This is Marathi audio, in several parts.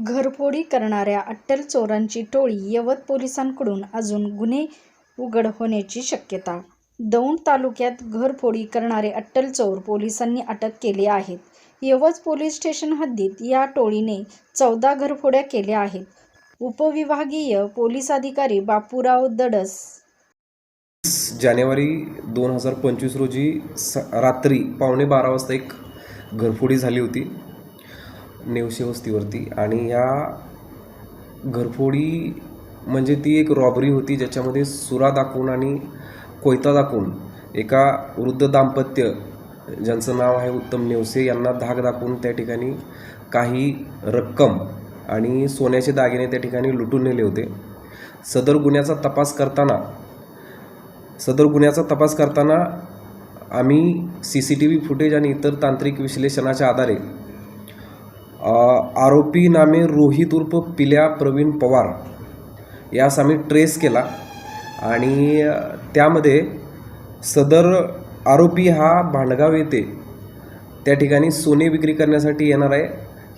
घरफोडी करणाऱ्या अट्टल चोरांची टोळी यवत पोलिसांकडून अजून गुन्हे उघड होण्याची शक्यता. दौंड तालुक्यात घरफोडी करणारे अट्टल चोर पोलिसांनी अटक केले आहेत. यवत पोलीस स्टेशन हद्दीत या टोळीने चौदा घरफोड्या केल्या आहेत. उपविभागीय पोलीस अधिकारी बापूराव दडस. जानेवारी दोन हजार पंचवीस रोजी स रात्री पावणे बारा वाजता एक घरफोडी झाली होती. नेवसे वस्तीवरती. आणि या घरफोडी म्हणजे ती एक रॉबरी होती ज्याच्यामध्ये सुरा दाखवून आणि कोयता दाखवून एका वृद्ध दाम्पत्य ज्यांचं नाव आहे उत्तम नेवसे यांना धाक दाखवून त्या ठिकाणी काही रक्कम आणि सोन्याचे दागिने त्या ठिकाणी लुटून नेले होते. सदर गुन्ह्याचा तपास करताना सदर गुन्ह्याचा तपास करताना आम्ही C C T V footage आणि इतर तांत्रिक विश्लेषणाच्या आधारे आरोपी नामे रोहित उर्फ पिल्या प्रवीण पवार यास आम्ही ट्रेस केला. आणि त्यामध्ये सदर आरोपी हा भांडगाव येथे त्या ठिकाणी सोने विक्री करण्यासाठी येणार आहे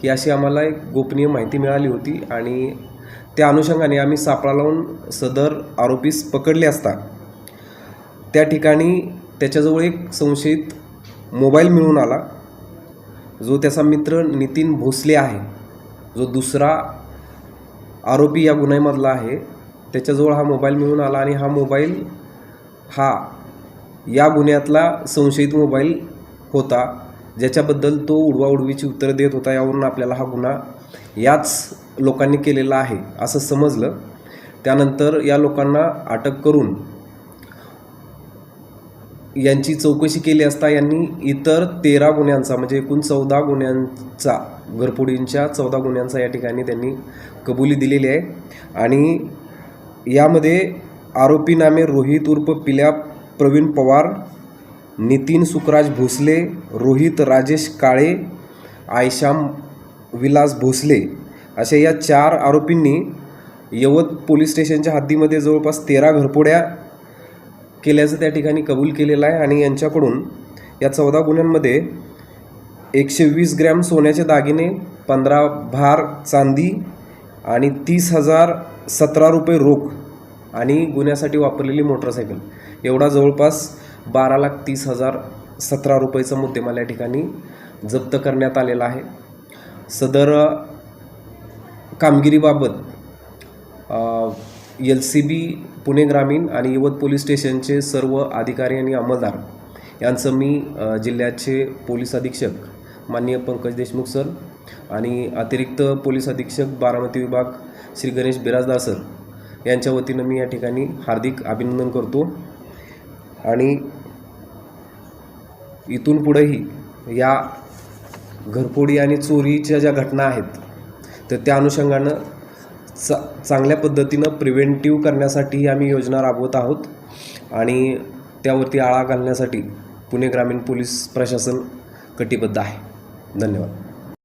ही अशी आम्हाला एक गोपनीय माहिती मिळाली होती. आणि त्या अनुषंगाने आम्ही सापळा लावून सदर आरोपीस पकडले असता. त्या ठिकाणी त्याच्याजवळ एक संशयित मोबाईल मिळून आला. जो त्याचा मित्र नितीन भोसले आहे जो दुसरा आरोपी या गुन्ह्यामधला आहे त्याच्याजवळ हा मोबाईल मिळून आला आणि हा मोबाईल हा या गुन्ह्यातला संशयित मोबाईल होता ज्याच्याबद्दल तो उडवाउडवीची उत्तरं देत होता यावरून आपल्याला हा गुन्हा याच लोकांनी केलेला आहे असं समजलं. त्यानंतर या लोकांना अटक करून यांची चौकशी केली असता यांनी इतर तेरा गुन्ह्यांचा म्हणजे एकूण चौदा गुन्ह्यांचा घरफोडींच्या चौदा गुन्ह्यांचा या ठिकाणी त्यांनी कबुली दिलेली आहे. आणि यामध्ये आरोपी नामे रोहित उर्फ पिल्या प्रवीण पवार नितीन सुखराज भोसले रोहित राजेश काळे आयशाम विलास भोसले अशा या चार आरोपींनी यवत पोलीस स्टेशनच्या हद्दीमध्ये जवळपास तेरा घरपोड्या केल्याचं त्या ठिकाणी कबूल केलेलं आहे आणि यांच्याकडून या चौदा गुन्ह्यांमध्ये एकशे वीस ग्रॅम सोन्याचे दागिने पंधरा भार चांदी आणि तीस हजार सतरा रुपये रोख आणि गुन्ह्यासाठी वापरलेली मोटरसायकल. एवढा जवळपास बारा लाख तीस हजार सतरा रुपयेचा मुद्देमाल या ठिकाणी जप्त करण्यात आलेला आहे. सदर कामगिरीबाबत एल सी बी पुणे ग्रामीण आणि यवत पोलीस स्टेशनचे सर्व अधिकारी आणि अंमलदार. यांचं मी जिल्ह्याचे पोलीस अधीक्षक माननीय पंकज देशमुख सर आणि अतिरिक्त पोलीस अधीक्षक बारामती विभाग श्री गणेश बिराजदार सर यांच्या वतीनं मी या ठिकाणी हार्दिक अभिनंदन करतो. आणि इथून पुढेही या घरफोडी आणि चोरीच्या ज्या घटना आहेत तर त्या अनुषंगानं चा चांगल्या पद्धतीनं प्रिव्हेंटिव्ह करण्यासाठी आम्ही योजना राबवत आहोत. आणि त्यावरती आळा घालण्यासाठी पुणे ग्रामीण पोलीस प्रशासन कटिबद्ध आहे. धन्यवाद.